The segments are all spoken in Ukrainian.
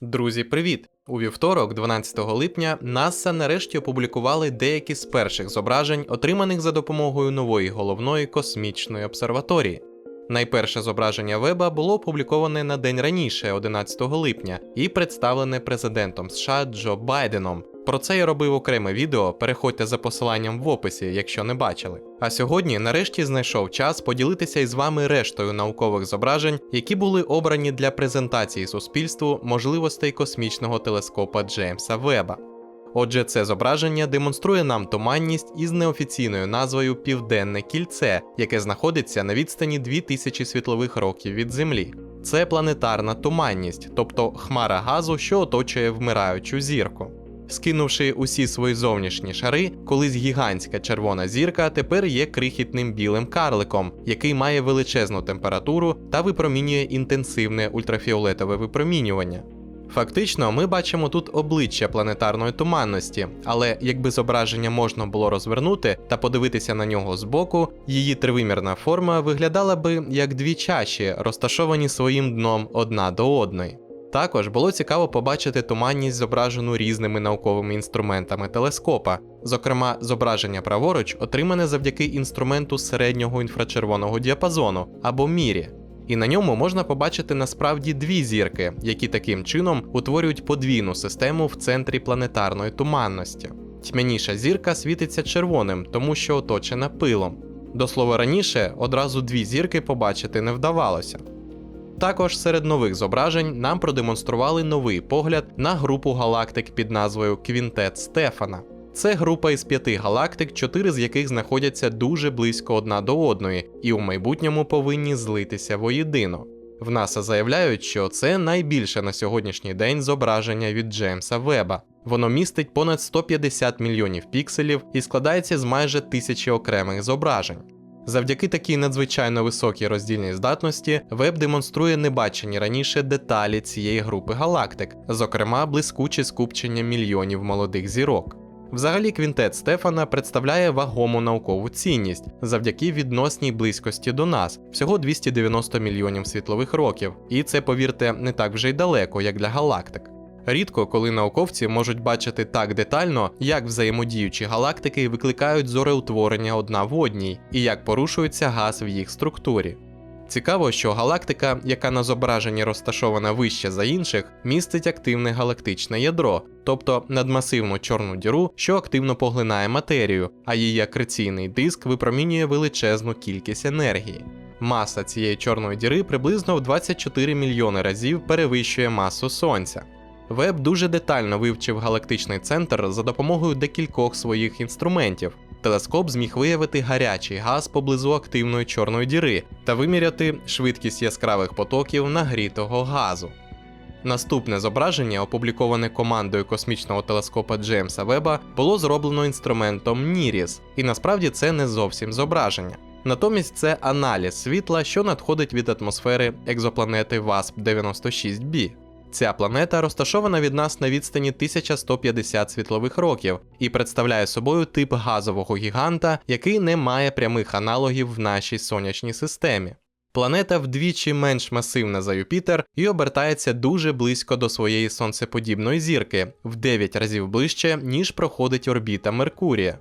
Друзі, привіт! У вівторок, 12 липня, НАСА нарешті опублікували деякі з перших зображень, отриманих за допомогою нової головної космічної обсерваторії. Найперше зображення Веба було опубліковане на день раніше, 11 липня, і представлене президентом США Джо Байденом. Про це я робив окреме відео. Переходьте за посиланням в описі, якщо не бачили. А сьогодні, нарешті, знайшов час поділитися із вами рештою наукових зображень, які були обрані для презентації суспільству можливостей космічного телескопа Джеймса Веба. Отже, це зображення демонструє нам туманність із неофіційною назвою Південне кільце, яке знаходиться на відстані 2000 світлових років від Землі. Це планетарна туманність, тобто хмара газу, що оточує вмираючу зірку. Скинувши усі свої зовнішні шари, колись гігантська червона зірка тепер є крихітним білим карликом, який має величезну температуру та випромінює інтенсивне ультрафіолетове випромінювання. Фактично, ми бачимо тут обличчя планетарної туманності, але якби зображення можна було розвернути та подивитися на нього збоку, її тривимірна форма виглядала би як дві чаші, розташовані своїм дном одна до одної. Також було цікаво побачити туманність, зображену різними науковими інструментами телескопа. Зокрема, зображення праворуч отримане завдяки інструменту середнього інфрачервоного діапазону або мірі. І на ньому можна побачити насправді дві зірки, які таким чином утворюють подвійну систему в центрі планетарної туманності. Тьмяніша зірка світиться червоним, тому що оточена пилом. До слова раніше одразу дві зірки побачити не вдавалося. Також серед нових зображень нам продемонстрували новий погляд на групу галактик під назвою Квінтет Стефана. Це група із п'яти галактик, чотири з яких знаходяться дуже близько одна до одної, і у майбутньому повинні злитися воєдино. В НАСА заявляють, що це найбільше на сьогоднішній день зображення від Джеймса Веба. Воно містить понад 150 мільйонів пікселів і складається з майже тисячі окремих зображень. Завдяки такій надзвичайно високій роздільній здатності веб демонструє небачені раніше деталі цієї групи галактик, зокрема блискуче скупчення мільйонів молодих зірок. Взагалі, квінтет Стефана представляє вагому наукову цінність завдяки відносній близькості до нас, всього 290 мільйонів світлових років, і це, повірте, не так вже й далеко, як для галактик. Рідко, коли науковці можуть бачити так детально, як взаємодіючі галактики викликають зореутворення одна в одній і як порушується газ в їх структурі. Цікаво, що галактика, яка на зображенні розташована вище за інших, містить активне галактичне ядро, тобто надмасивну чорну діру, що активно поглинає матерію, а її акреційний диск випромінює величезну кількість енергії. Маса цієї чорної діри приблизно в 24 мільйони разів перевищує масу Сонця. Веб дуже детально вивчив галактичний центр за допомогою декількох своїх інструментів. Телескоп зміг виявити гарячий газ поблизу активної чорної діри та виміряти швидкість яскравих потоків нагрітого газу. Наступне зображення, опубліковане командою космічного телескопа Джеймса Веба, було зроблено інструментом NIRIS, і насправді це не зовсім зображення. Натомість це аналіз світла, що надходить від атмосфери екзопланети WASP-96b. Ця планета розташована від нас на відстані 1150 світлових років і представляє собою тип газового гіганта, який не має прямих аналогів в нашій сонячній системі. Планета вдвічі менш масивна за Юпітер і обертається дуже близько до своєї сонцеподібної зірки, в 9 разів ближче, ніж проходить орбіта Меркурія.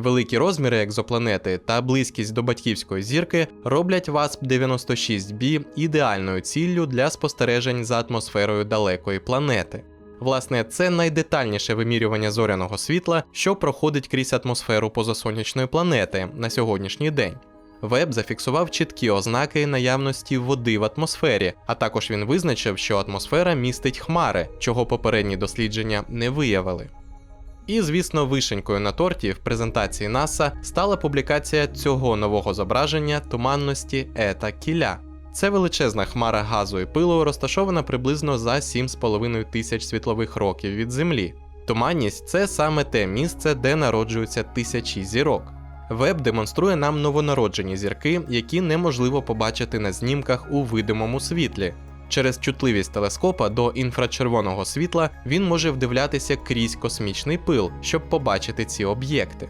Великі розміри екзопланети та близькість до батьківської зірки роблять WASP-96b ідеальною ціллю для спостережень за атмосферою далекої планети. Власне, це найдетальніше вимірювання зоряного світла, що проходить крізь атмосферу позасонячної планети на сьогоднішній день. Веб зафіксував чіткі ознаки наявності води в атмосфері, а також він визначив, що атмосфера містить хмари, чого попередні дослідження не виявили. І, звісно, вишенькою на торті в презентації НАСА стала публікація цього нового зображення туманності Ета Кіля. Це величезна хмара газу і пилу, розташована приблизно за 7,5 тисяч світлових років від Землі. Туманність це саме те місце, де народжуються тисячі зірок. Веб демонструє нам новонароджені зірки, які неможливо побачити на знімках у видимому світлі. Через чутливість телескопа до інфрачервоного світла він може вдивлятися крізь космічний пил, щоб побачити ці об'єкти.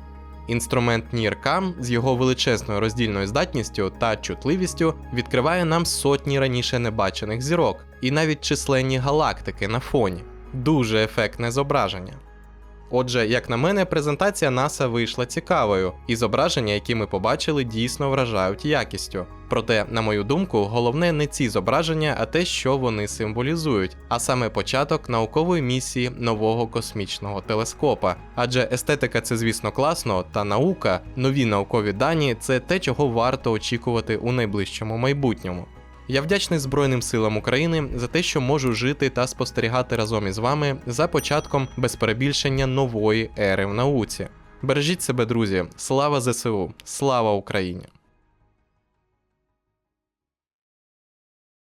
Інструмент NIRCam з його величезною роздільною здатністю та чутливістю відкриває нам сотні раніше небачених зірок, і навіть численні галактики на фоні. Дуже ефектне зображення. Отже, як на мене, презентація НАСА вийшла цікавою, і зображення, які ми побачили, дійсно вражають якістю. Проте, на мою думку, головне не ці зображення, а те, що вони символізують, а саме початок наукової місії нового космічного телескопа. Адже естетика це, звісно, класно, та наука, нові наукові дані це те, чого варто очікувати у найближчому майбутньому. Я вдячний Збройним силам України за те, що можу жити та спостерігати разом із вами за початком без перебільшення нової ери в науці. Бережіть себе, друзі! Слава ЗСУ! Слава Україні!